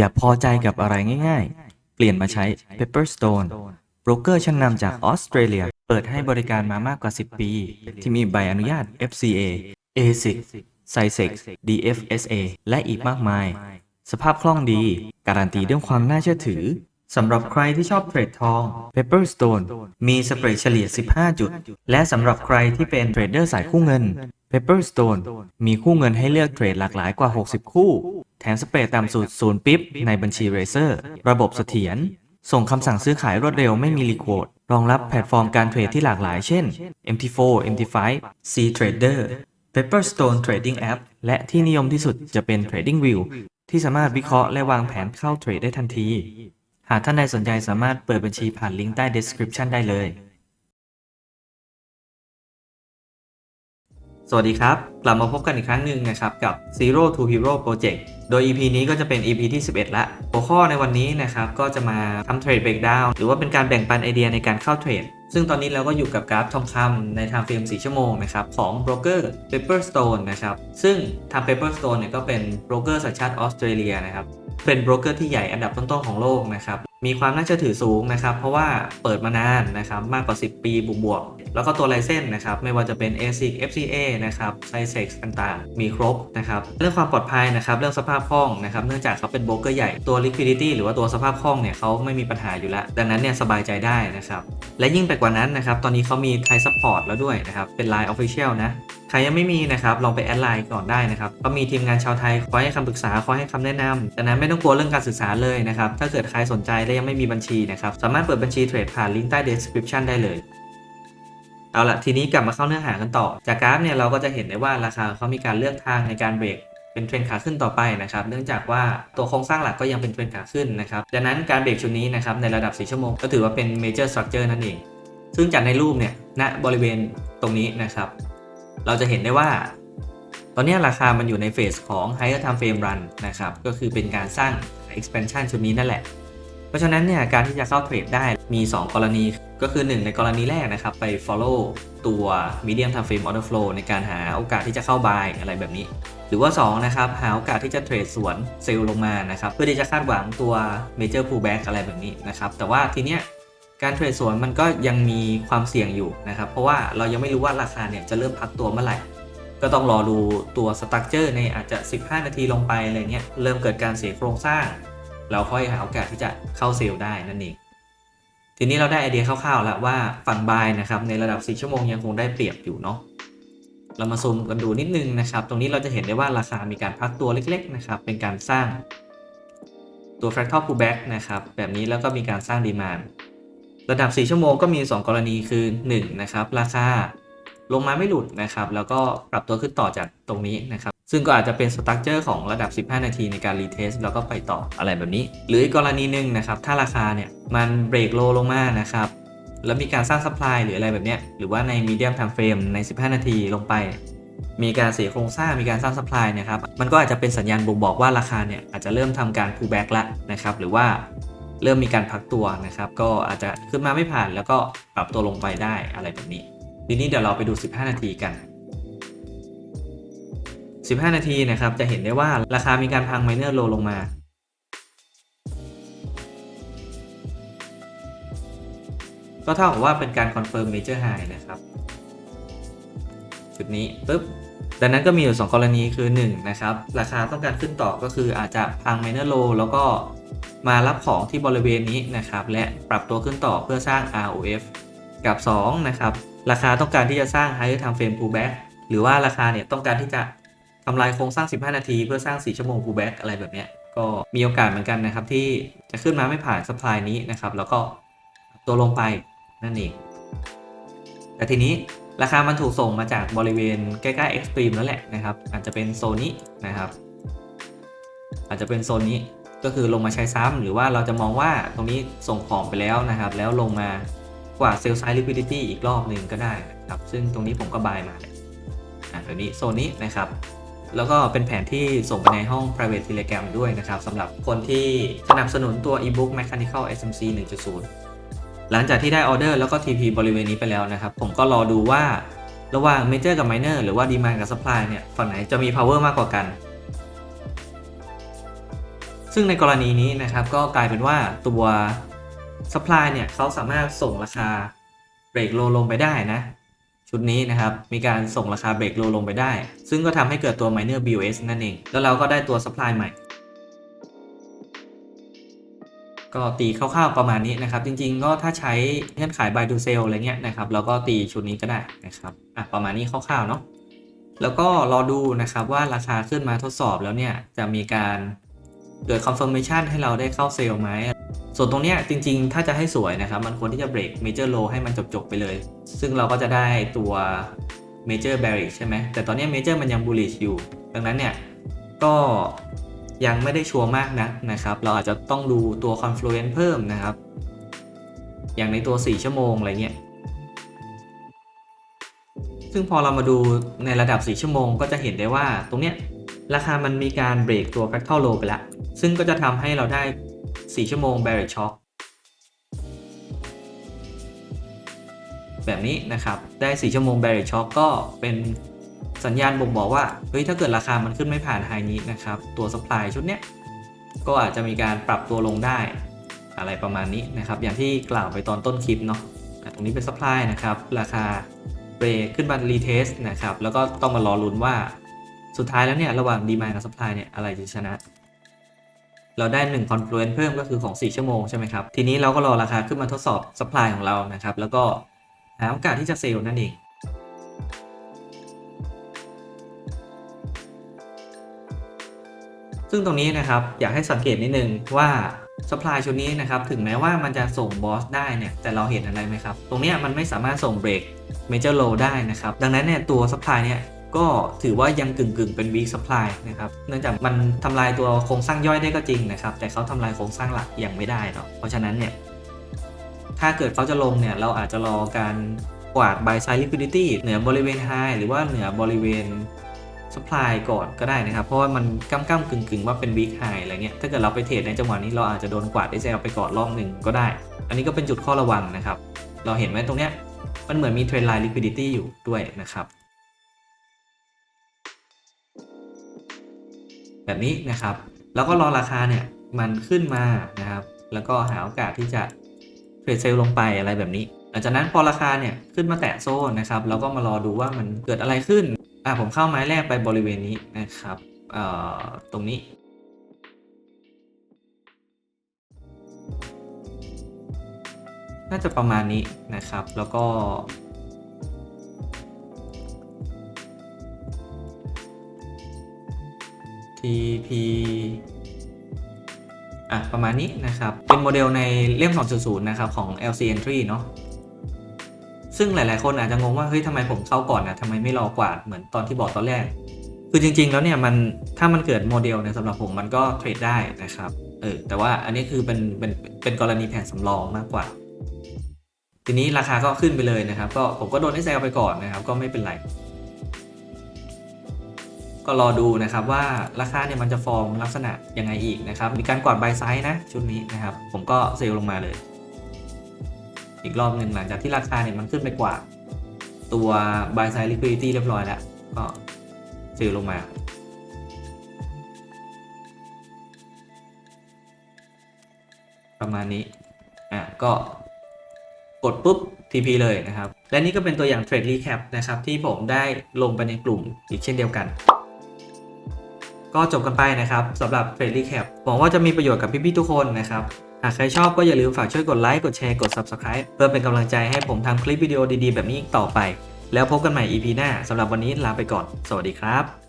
อย่าพอใจกับอะไรง่ายๆ เปลี่ยนมาใช้ Pepperstone โบรกเกอร์ชั้นนำจากออสเตรเลีย เปิดให้บริการมามากกว่า 10 ปี ที่มีใบอนุญาต FCA ASIC CISEX DFSA และอีกมากมาย สภาพคล่องดี การันตีด้วยความน่าเชื่อถือสำหรับใครที่ชอบเทรดทอง Pepperstone มีสเปรดเฉลี่ย 15 จุด และสำหรับใครที่เป็นเทรดเดอร์สายคู่เงิน Pepperstone มีคู่เงินให้เลือกเทรดหลากหลายกว่า 60 คู่ แถมสเปรดต่ำสุด0ปิ๊บในบัญชี Razer ระบบเสถียร ส่งคำสั่งซื้อขายรวดเร็วไม่มีรีโควดรองรับแพลตฟอร์มการเทรดที่หลากหลายเช่น MT4 MT5 C Trader Pepperstone Trading App และที่นิยมที่สุดจะเป็น Trading View ที่สามารถวิเคราะห์และวางแผนเข้าเทรดได้ทันที หากท่านใดสนใจสามารถเปิดบัญชีผ่านลิงก์ใต้ description ได้เลย สวัสดีครับ กลับมาพบกันอีกครั้งหนึ่งนะครับกับ Zero to Hero Project โดย EP นี้ก็จะเป็น EP ที่ 11 ละหัวข้อในวันนี้นะครับก็จะมาทำเทรดเบรกดาวน์หรือว่าเป็นการแบ่งปันไอเดียในการเข้าเทรด ซึ่งตอนนี้เราก็อยู่กับกราฟทองคำในทางเฟรม 4 ชั่วโมงนะครับของโบรกเกอร์ Pepperstone นะครับซึ่งทาง Pepperstone เนี่ยก็เป็นโบรกเกอร์สัญชาติออสเตรเลียนะครับเป็นโบรกเกอร์ที่ใหญ่อันดับต้นๆของโลกนะครับ มีความน่าเชื่อถือสูงนะครับ เพราะว่าเปิดมานานนะครับมากกว่า 10 ปีบวกๆแล้วก็ตัวไลเซนส์นนะครับ ไม่ว่าจะเป็น ASIC FCA นะครับ CISEX ต่างๆ มีครบนะครับ เรื่องความปลอดภัยนะครับ เรื่องสภาพคล่องนะครับ เนื่องจากเขาเป็นโบรกเกอร์ใหญ่ตัว liquidity หรือว่าตัวสภาพคล่องเนี่ยเขาไม่มีปัญหาอยู่แล้ว ดังนั้นเนี่ยสบายใจได้นะครับ และยิ่งไปกว่านั้นนะครับ ตอนนี้เขามีไทยซัพพอร์ตแล้วด้วยนะครับ เป็น Line Official นะใครยังไม่มีนะครับ ลองไปแอดไลน์ก่อนได้นะครับ ก็มีทีมงานชาวไทยคอยให้คำปรึกษาคอยให้คำแนะนำดังนั้นไม่ต้องกลัวเรื่องการศึกษาเลยนะครับถ้าเกิดใครสนใจและยังไม่มีบัญชีนะครับสามารถเปิดบัญชีเทรดผ่านลิงก์ใต้ description ได้เลยเอาละทีนี้กลับมาเข้าเนื้อหากันต่อ จากกราฟเนี่ยเราก็จะเห็นได้ว่าราคาเขามีการเลือกทางในการเบรกเป็นเทรนขาขึ้นต่อไปนะครับ เนื่องจากว่าตัวโครงสร้างหลักก็ยังเป็นเทรนขาขึ้นนะครับดังนั้นการเบรกชุดนี้นะครับในระดับ 4 ชั่วโมง ก็ถือว่าเป็น major structure นั่นเอง ซึ่งจากในรูปเนี่ยณบริเวณตรงนี้นะครับ เราจะเห็นได้ว่า ตอนนี้ราคามันอยู่ในเฟสของ higher time frame run นะครับก็คือเป็นการสร้าง expansion ชุดนี้นั่นแหละ เพราะฉะนั้นเนี่ยการที่จะเข้าเทรดได้มี 2 กรณีก็คือ 1 ในกรณีแรกนะครับ ไป follow ตัว medium time frame order flow ในการหาโอกาสที่จะเข้า buy อะไรแบบนี้ หรือว่า 2 นะครับ หาโอกาสที่จะเทรดสวนเซลล์ลงมานะครับเพื่อที่จะคาดหวังตัว major pullback อะไรแบบนี้นะครับแต่ว่าทีเนี้ยการเทรดสวนมันก็ยังมีความเสี่ยงอยู่นะครับ เพราะว่าเรายังไม่รู้ว่าราคาเนี่ยจะเริ่มพักตัวเมื่อไหร่ ก็ต้องรอดูตัวสตั๊กเจอร์ในอาจจะ 15 นาทีลงไปอะไรเงี้ยเริ่มเกิดการเสียโครงสร้าง เราค่อยหาโอกาสที่จะเข้าเซลล์ได้นั่นเองทีนี้เราได้ไอเดียคร่าวๆแล้วว่าฝั่งบายนะครับในระดับ 4 ชั่วโมงยังคงได้เปรียบอยู่เนาะเรามาซูมกันดูนิดนึงนะครับ ตรงนี้เราจะเห็นได้ว่าราคามีการพักตัวเล็กๆนะครับเป็นการสร้างตัว fractal pullback นะครับแบบนี้แล้วก็มีการสร้างดีมานระดับ 4 ชั่วโมงก็มี 2 กรณีคือ1นะครับราคาลงมาไม่หลุดนะครับ แล้วก็ปรับตัวขึ้นต่อจากตรงนี้นะครับ ซึ่งก็อาจจะเป็นสตั๊กเจอร์ของระดับ 15 นาทีในการรีเทสแล้วก็ไปต่ออะไรแบบนี้ หรืออีกกรณีหนึ่งนะครับ ถ้าราคาเนี่ยมันเบรกโลลงมานะครับ แล้วมีการสร้างซัพพลายหรืออะไรแบบเนี้ย หรือว่าในมีเดียมไทม์เฟรมใน 15 นาทีลงไป มีการเสียโครงสร้างมีการสร้างซัพพลายนะครับ มันก็อาจจะเป็นสัญญาณบ่งบอกว่าราคาเนี่ยอาจจะเริ่มทำการ pullback ละนะครับ หรือว่าเริ่มมีการพักตัวนะครับ ก็อาจจะขึ้นมาไม่ผ่านแล้วก็ปรับตัวลงไปได้อะไรแบบนี้ ทีนี้เดี๋ยวเราไปดู 15 นาทีกัน 15 นาทีนะครับจะเห็นได้ว่าราคามีการพังไมเนอร์โลลงมาก็เท่ากับว่าเป็นการคอนเฟิร์มเมเจอร์ไฮนะครับ จุดนี้ปุ๊บ ดังนั้นก็มีอยู่ 2 กรณีคือ 1 นะครับ ราคาต้องการขึ้นต่อก็คืออาจจะพังไมเนอร์โลแล้วก็มารับของที่บริเวณนี้นะครับ และปรับตัวขึ้นต่อเพื่อสร้าง ROF กับ 2 นะครับ ราคาต้องการที่จะสร้าง higher time frame pullback หรือว่าราคาเนี่ยต้องการที่จะ ทำลายโครงสร้าง 15 นาที เพื่อสร้าง 4 ชั่วโมง pullback อะไรแบบนี้ก็มีโอกาสเหมือนกันนะครับ ที่จะขึ้นมาไม่ผ่าน supply นี้นะครับ แล้วก็ตัวลงไปนั่นเอง แต่ทีนี้ราคามันถูกส่งมาจากบริเวณใกล้ๆ extreme แล้วแหละนะครับ อาจจะเป็นโซนนี้นะครับ อาจจะเป็นโซนนี้ก็คือลงมาใช้ซ้ำหรือว่าเราจะมองว่าตรงนี้ส่งของไปแล้วนะครับ แล้วลงมากว่าเซลล์ไซด์ liquidity อีกรอบหนึ่งก็ได้นะครับ ซึ่งตรงนี้ผมก็บายมาเนี่ยอะเดี๋ยวนี้โซนนี้นะครับ แล้วก็เป็นแผนที่ส่งไปในห้อง private telegram ด้วยนะครับสำหรับคนที่สนับสนุนตัว ebook mechanical smc 1.0 หลังจากที่ได้ออเดอร์แล้วก็ TP บริเวณนี้ไปแล้วนะครับ ผมก็รอดูว่าระหว่าง Major กับ Minor หรือว่า Demand กับ Supply เนี่ยฝั่งไหนจะมี power มากกว่ากัน ซึ่งในกรณีนี้นะครับก็กลายเป็นว่าตัว supply เนี่ยเขาสามารถส่งราคาเบรกโลลงไปได้นะ ชุดนี้นะครับ มีการส่งราคาเบรกโลลงไปได้ ซึ่งก็ทำให้เกิดตัว miner BOS นั่นเอง แล้วเราก็ได้ตัว supply ใหม่ ก็ตีคร่าวๆประมาณนี้นะครับ จริงๆ ก็ถ้าใช้เงื่อนไข buy to sell อะไรเงี้ยนะครับ เราก็ตีชุดนี้ก็ได้นะครับอะประมาณนี้คร่าวๆเนาะแล้วก็รอดูนะครับว่าราคาขึ้นมาทดสอบแล้วเนี่ยจะมีการ เกิด confirmation ให้เราได้เข้าเซลล์ไหม ส่วนตรงเนี้ยจริงๆ ถ้าจะให้สวยนะครับ มันควรที่จะเบรก major low ให้มันจบ ๆ ไปเลย ซึ่งเราก็จะได้ตัว major bearish ใช่ไหม แต่ตอนนี้ major มันยัง bullish อยู่ ดังนั้นเนี่ย ก็ยังไม่ได้ชัวร์มากนะนะครับ เราอาจจะต้องดูตัว confluence เพิ่มนะครับ อย่างในตัว 4 ชั่วโมงอะไรเงี้ยซึ่งพอเรามาดูในระดับ 4 ชั่วโมงก็จะเห็นได้ว่าตรงเนี้ย ราคามันมีการเบรกตัว fractal low ไปแล้ว ซึ่งก็จะทำให้เราได้ 4 ชั่วโมง bearish shock แบบนี้นะครับ ได้ 4 ชั่วโมง bearish shock ก็เป็นสัญญาณบ่งบอกว่า เฮ้ย ถ้าเกิดราคามันขึ้นไม่ผ่านไฮนี้นะครับ ตัว supply ชุดเนี้ย ก็อาจจะมีการปรับตัวลงได้ อะไรประมาณนี้นะครับ อย่างที่กล่าวไปตอนต้นคลิปเนาะ ตรงนี้เป็น supply นะครับ ราคาเบรกขึ้นมารีเทสนะครับ แล้วก็ต้องมารอลุ้นว่า สุดท้ายแล้วเนี่ยระหว่างดีม d กับ supply เนี่ยอะไรจะชนะ เราได้ 1 confluence เพิ่มก็คือของ 4 ชั่วโมงใช่ไหมครับ ทีนี้เราก็รอราคาขึ้นมาทดสอบ supply ของเรานะครับ แล้วก็หาโอกาสที่จะเซลล์นั่นเองซึ่งตรงนี้นะครับอยากให้สังเกตนิดนึงว่า supply ชุดนี้นะครับถึงแม้ว่ามันจะส่งบอสได้เนี่ยแต่เราเห็นอะไรไหมครับ ตรงนี้มันไม่สามารถส่งเบรก major low ได้นะครับ ดังนั้นเนี่ยตัว supply เนี่ย ก็ถือว่ายังกึ่งๆ เป็น weak supply นะครับ เนื่องจากมันทำลายตัวโครงสร้างย่อยได้ก็จริงนะครับ แต่เขาทำลายโครงสร้างหลักยังไม่ได้เนาะเพราะฉะนั้นเนี่ย ถ้าเกิดเขาจะลงเนี่ย เราอาจจะรอการกวาด buy side liquidity เหนือบริเวณ high หรือว่าเหนือบริเวณ supply ก่อนก็ได้นะครับ เพราะว่ามันก้ำก้ำกึ่งกึ่งๆว่าเป็น weak high อะไรเงี้ย ถ้าเกิดเราไปเทรดในจังหวะนี้เราอาจจะโดนกวาด SL ไปก่อนรอบหนึ่งก็ได้ อันนี้ก็เป็นจุดข้อระวังนะครับ เราเห็นไหมตรงเนี้ย มันเหมือนมีเทรนไลน์ liquidity อยู่ด้วยนะครับ แบบนี้นะครับ แล้วก็รอราคาเนี่ยมันขึ้นมานะครับ แล้วก็หาโอกาสที่จะเทรดเซลลงไปอะไรแบบนี้ หลังจากนั้นพอราคาเนี่ยขึ้นมาแตะโซนนะครับเราก็มารอดูว่ามันเกิดอะไรขึ้นอะผมเข้าไม้แรกไปบริเวณนี้นะครับเอ่อตรงนี้น่าจะประมาณนี้นะครับ แล้วก็ TP อะ ประมาณนี้นะครับ เป็นโมเดลในเล่ม 2.0 นะครับ ของ LC Entry เนาะซึ่งหลาย ๆ คนอาจจะงงว่า เฮ้ยทำไมผมเข้าก่อนนะทำไมไม่รอกว่าเหมือนตอนที่บอกตอนแรก คือจริง ๆ แล้วเนี่ย มันถ้ามันเกิดโมเดลเนี่ยสำหรับผมมันก็เทรดได้นะครับเออแต่ว่าอันนี้คือเป็นเป็นเป็นกรณีแผนสำรองมากกว่า ทีนี้ราคาก็ขึ้นไปเลยนะครับ ก็ผมก็โดนให้แซลไปก่อนนะครับ ก็ไม่เป็นไร ก็รอดูนะครับว่าราคาเนี่ยมันจะฟอร์มลักษณะยังไงอีกนะครับ มีการกวาดบายไซด์นะชุดนี้นะครับ ผมก็เซลล์ลงมาเลย อีกรอบหนึ่งหลังจากที่ราคาเนี่ยมันขึ้นไปกว่า ตัว buy side liquidity เรียบร้อยแล้ว ก็เซลล์ลงมาประมาณนี้ อะ ก็กดปุ๊บ TP เลยนะครับ และนี่ก็เป็นตัวอย่าง Trade Recap นะครับ ที่ผมได้ลงไปในกลุ่มอีกเช่นเดียวกัน ก็จบกันไปนะครับสำหรับเฟรนลี่แคปหวังว่าจะมีประโยชน์กับพี่ๆทุกคนนะครับ หากใครชอบก็อย่าลืมฝากช่วยกดไลค์ กดแชร์ กด Subscribe เพื่อเป็นกำลังใจให้ผมทำคลิปวิดีโอดีๆ แบบนี้อีกต่อไป แล้วพบกันใหม่ EP หน้าสำหรับวันนี้ลาไปก่อน สวัสดีครับ